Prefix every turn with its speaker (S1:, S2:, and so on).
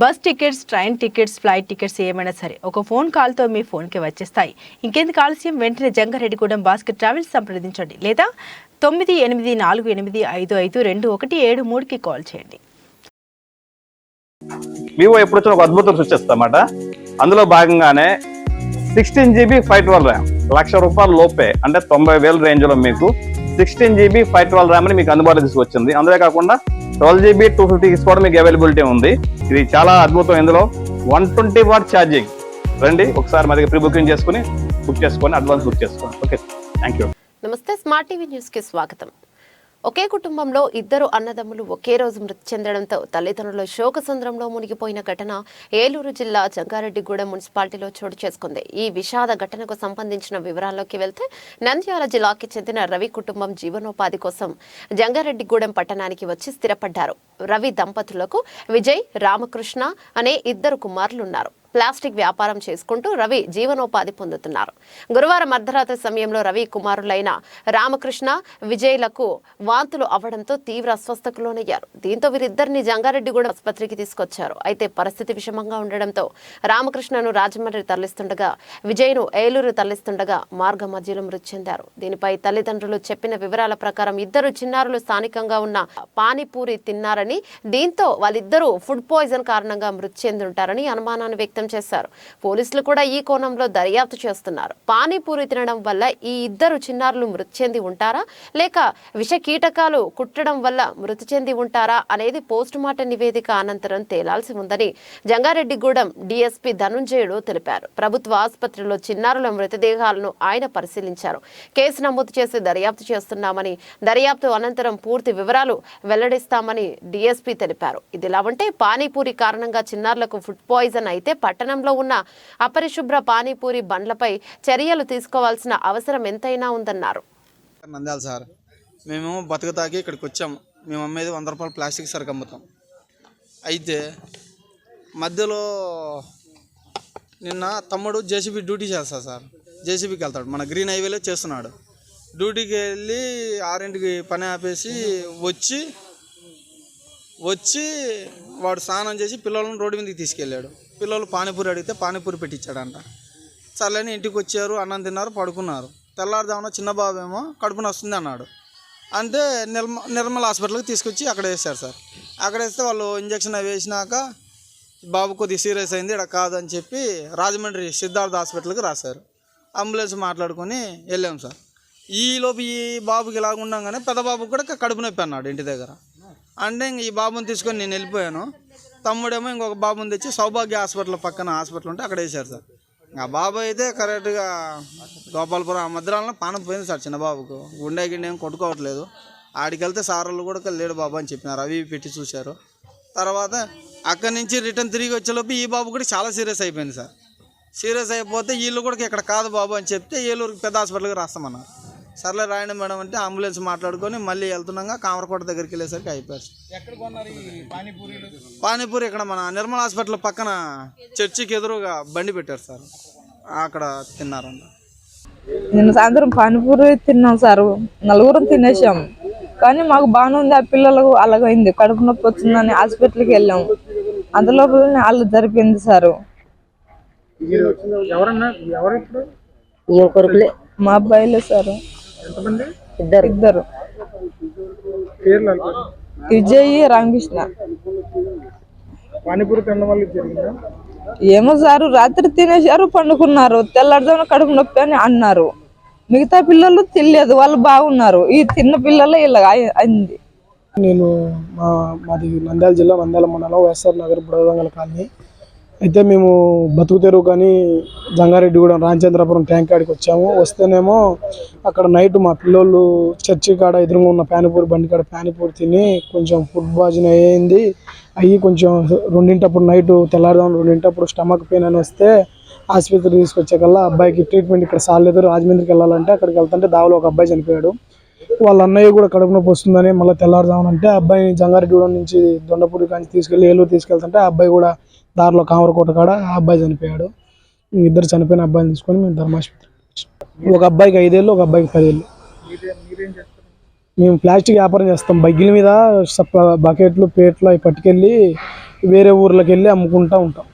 S1: Bus tickets train tickets flight tickets ఏమైనా సరే ఒక ఫోన్ కాల్తో మీ ఫోన్కి వచ్చేస్తాయి. ఇంకెందుకు ఆలస్యం? వెంటనే జంగారెడ్డిగూడెం భాస్కర్ ట్రావెల్స్ సంప్రదించండి లేదా తొమ్మిది ఎనిమిది నాలుగు ఎనిమిది ఐదు ఐదు రెండు ఒకటి ఏడు మూడుకి కాల్ చేయండి.
S2: వివో ఎప్పుడు వచ్చిన ఒక అద్భుతం సృష్టిస్తామాట అందులో భాగంగానే sixteen GB five twelve RAM lakh రూపాయల లోపే అంటే తొంభై వేల రేంజ్లో మీకు sixteen GB five twelve RAM అని మీకు అందుబాటులో తీసుకొచ్చింది. అందులో కాకుండా ట్వెల్వ్ జీబీ టూ ఫిఫ్టీ కూడా మీకు అవైలబిలిటీ ఉంది. ఇది చాలా అద్భుతం ఇందులో. వన్ ట్వంటీ వాట్ ఛార్జింగ్ రండి ఒకసారి మా దగ్గర ప్రీ బుకింగ్ చేసుకుని బుక్ చేసుకొని అడ్వాన్స్ బుక్ చేసుకోండి. Okay thank you
S3: namaste smart TV న్యూస్కి స్వాగతం. ఒకే కుటుంబంలో ఇద్దరు అన్నదమ్ములు ఒకే రోజు మృతి చెందడంతో తల్లిదండ్రుల శోకసంద్రంలో మునిగిపోయిన ఘటన ఏలూరు జిల్లా జంగారెడ్డిగూడెం మున్సిపాలిటీలో చోటు చేసుకుంది. ఈ విషాద ఘటనకు సంబంధించిన వివరాల్లోకి వెళ్తే నంద్యాల జిల్లాకి చెందిన రవి కుటుంబం జీవనోపాధి కోసం జంగారెడ్డిగూడెం పట్టణానికి వచ్చి స్థిరపడ్డారు. రవి దంపతులకు విజయ్ రామకృష్ణ అనే ఇద్దరు కుమారులున్నారు. ప్లాస్టిక్ వ్యాపారం చేసుకుంటూ రవి జీవనోపాధి పొందుతున్నారు. గురువారం అర్ధరాత్రి సమయంలో రవి కుమారులైన రామకృష్ణ విజయ్లకు వాంతులు అవ్వడంతో తీవ్ర అస్వస్థకు లోనయ్యారు దీంతో వీరిద్దరిని జంగారెడ్డిగూడెం ఆసుపత్రికి తీసుకొచ్చారు. అయితే పరిస్థితి విషమంగా ఉండడంతో రామకృష్ణను రాజమండ్రి తరలిస్తుండగా విజయ్ను ఏలూరు తరలిస్తుండగా మార్గ మధ్యలో మృతి చెందారు. దీనిపై తల్లిదండ్రులు చెప్పిన వివరాల ప్రకారం ఇద్దరు చిన్నారులు స్థానికంగా ఉన్న పానీపూరి తిన్నారని దీంతో వాళ్ళిద్దరూ ఫుడ్ పాయిజన్ కారణంగా మృతి చెందుంటారని అనుమానాన్ని వ్యక్తం చేశారు. పోలీసులు కూడా ఈ కోణంలో దర్యాప్తు చేస్తున్నారు. పానీపూరి తినడం వల్ల ఈ ఇద్దరు చిన్నారులు మృతి చెంది ఉంటారా? లేక విష కీటకాలు కుట్టడం వల్ల మృతి చెంది ఉంటారా? అనేది పోస్ట్ మార్టం నివేదిక అనంతరం తేలాల్సి ఉందని జంగారెడ్డిగూడెం డీఎస్పీ ధనుంజయుడు తెలిపారు. ప్రభుత్వ ఆసుపత్రిలో చిన్నారుల మృతదేహాలను ఆయన పరిశీలించారు. కేసు నమోదు చేసి దర్యాప్తు చేస్తున్నామని దర్యాప్తు అనంతరం పూర్తి వివరాలు వెల్లడిస్తామని డీఎస్పీ తెలిపారు. ఇదిలా ఉంటే పానీపూరి కారణంగా చిన్నారులకు ఫుడ్ పాయిజన్ అయితే పట్టణంలో ఉన్న అపరిశుభ్ర పానీపూరి బండ్లపై చర్యలు తీసుకోవాల్సిన అవసరం ఎంతైనా ఉందన్నారు.
S4: నంద్యాల సార్ మేము బతుకుతాకి ఇక్కడికి వచ్చాము మేము అమ్మేది వంద రూపాయలు ప్లాస్టిక్ సరుకు అమ్ముతాం. అయితే మధ్యలో నిన్న తమ్ముడు జేసీబీ డ్యూటీ చేస్తాడు సార్. జేసీబీకి వెళ్తాడు. మన గ్రీన్ హైవేలో చేస్తున్నాడు. డ్యూటీకి వెళ్ళి ఆరింటికి పని ఆపేసి వచ్చి వచ్చి వాడు స్నానం చేసి పిల్లలను రోడ్డు మీదకి తీసుకెళ్ళాడు. పిల్లలు పానీపూరి అడిగితే పానీపూరి పెట్టించాడంట సర్లేని ఇంటికి వచ్చారు అన్నం తిన్నారు పడుకున్నారు. తెల్లారుదామన చిన్న బాబు ఏమో కడుపున వస్తుంది అన్నాడు. అంటే నిర్మ నిర్మల్ హాస్పిటల్కి తీసుకొచ్చి అక్కడ వేశారు సార్. అక్కడ వేస్తే వాళ్ళు ఇంజక్షన్ అవి వేసినాక బాబు కొద్దిగా సీరియస్ అయింది ఇక్కడ కాదని చెప్పి రాజమండ్రి సిద్ధార్థ హాస్పిటల్కి రాశారు. అంబులెన్స్ మాట్లాడుకొని వెళ్ళాం సార్. ఈలోపు ఈ బాబుకి ఇలాగ ఉండగానే పెద్ద బాబుకి కూడా కడుపు నొప్పి అన్నాడు ఇంటి దగ్గర. అంటే ఇంక ఈ బాబుని తీసుకొని నేను వెళ్ళిపోయాను. తమ్ముడేమో ఇంకొక బాబుని తెచ్చి సౌభాగ్య హాస్పిటల్ పక్కన హాస్పిటల్ ఉంటే అక్కడ వేశారు సార్. ఆ బాబు అయితే కరెక్ట్గా గోపాలపురం ఆ మధ్యలో పానం పోయింది సార్ చిన్న బాబుకు. గుండె గిండె ఏం కొట్టుకోవట్లేదు. ఆడికి వెళ్తే సార్ వాళ్ళు కూడా లేడు బాబు అని చెప్పినారు. అవి పెట్టి చూశారు. తర్వాత అక్కడి నుంచి రిటర్న్ తిరిగి వచ్చేలోపు ఈ బాబు కూడా చాలా సీరియస్ అయిపోయింది సార్. సీరియస్ అయిపోతే వీళ్ళు కూడా ఇక్కడ కాదు బాబు అని చెప్తే ఏలూరుకి పెద్ద హాస్పిటల్కి రాస్తామన్నారు. సర్లే రాయండి మేడం అంటే అంబులెన్స్ మాట్లాడుకొని మళ్ళీ వెళ్తున్నాగా కామరకోట దగ్గరికి వెళ్ళేసరికి అయిపోయారు. పానీపూరి ఇక్కడ మన నిర్మల్ హాస్పిటల్ పక్కన చర్చికి ఎదురుగా బండి పెట్టారు సార్. అక్కడ తిన్నారంట.
S5: నిన్న సాయంత్రం పానీపూరి తిన్నాం సార్. నలుగురం తినేసాం. కానీ మాకు బాగానే ఉంది. ఆ పిల్లలకు అలాగైంది. కడుపు నొప్పి వచ్చిందని హాస్పిటల్కి వెళ్ళాం. అందులో వాళ్ళు జరిపింది సార్. మా అబ్బాయిలే సార్.
S6: ఎంతమంది?
S7: ఇద్దరు.
S5: ఇద్దరు. విజయ్ రామకృష్ణ.
S6: పానీపూరి తినడం వల్ల జరిగిందా?
S5: ఏమో సార్ రాత్రి తినేశారు పండుకున్నారు. తెల్లారుజామున కడుపు నొప్పి అని అన్నారు. మిగతా పిల్లలు తెలియదు వాళ్ళు బాగున్నారు. ఈ తిన్న పిల్లలు ఇలా అయింది.
S6: నేను మా మాది నంద్యాల జిల్లా నంద్యాల మండలం వైఎస్ఆర్ నగర్ బుడగంగల కాలనీ. అయితే మేము బతుకుతెరువు కానీ కానీ జంగారెడ్డిగూడెం రామచంద్రపురం ట్యాంక్ కాడికి వచ్చాము. వస్తేనేమో అక్కడ నైట్ మా పిల్లోళ్ళు చర్చి కాడ ఎదురుగా ఉన్న పానీపూరి బండి కాడ పానీపూరి తిని కొంచెం ఫుడ్ పాయిజన్ అయ్యింది. అయ్యి కొంచెం రెండింటప్పుడు నైట్ తెల్లారుదాం రెండింటప్పుడు స్టమక్ పెయిన్ అని వస్తే ఆసుపత్రికి తీసుకొచ్చాకల్లా అబ్బాయికి ట్రీట్మెంట్ ఇక్కడ సాలేదు రాజమండ్రికి వెళ్ళాలంటే అక్కడికి వెళ్తుంటే దావలో ఒక అబ్బాయి చనిపోయాడు. వాళ్ళ అన్నయ్య కూడా కడుపు నొప్పి వస్తుందని మళ్ళీ తెల్లారుదామనంటే అబ్బాయిని జంగారెడ్డిగూడెం నుంచి దొండపూరి కానీ తీసుకెళ్ళి ఏలూరు తీసుకెళ్తుంటే ఆ అబ్బాయి కూడా దారిలో కామరకోట కాడ ఆ అబ్బాయి చనిపోయాడు. ఇద్దరు చనిపోయిన అబ్బాయిని తీసుకొని మేము ధర్మాసుపత్రి ఒక అబ్బాయికి ఐదేళ్ళు ఒక అబ్బాయికి పదేళ్ళు. మేము ప్లాస్టిక్ వ్యాపారం చేస్తాం. బగ్గిల మీద బకెట్లు పేట్లు అవి పట్టుకెళ్ళి వేరే ఊర్లకు వెళ్ళి అమ్ముకుంటూ ఉంటాం.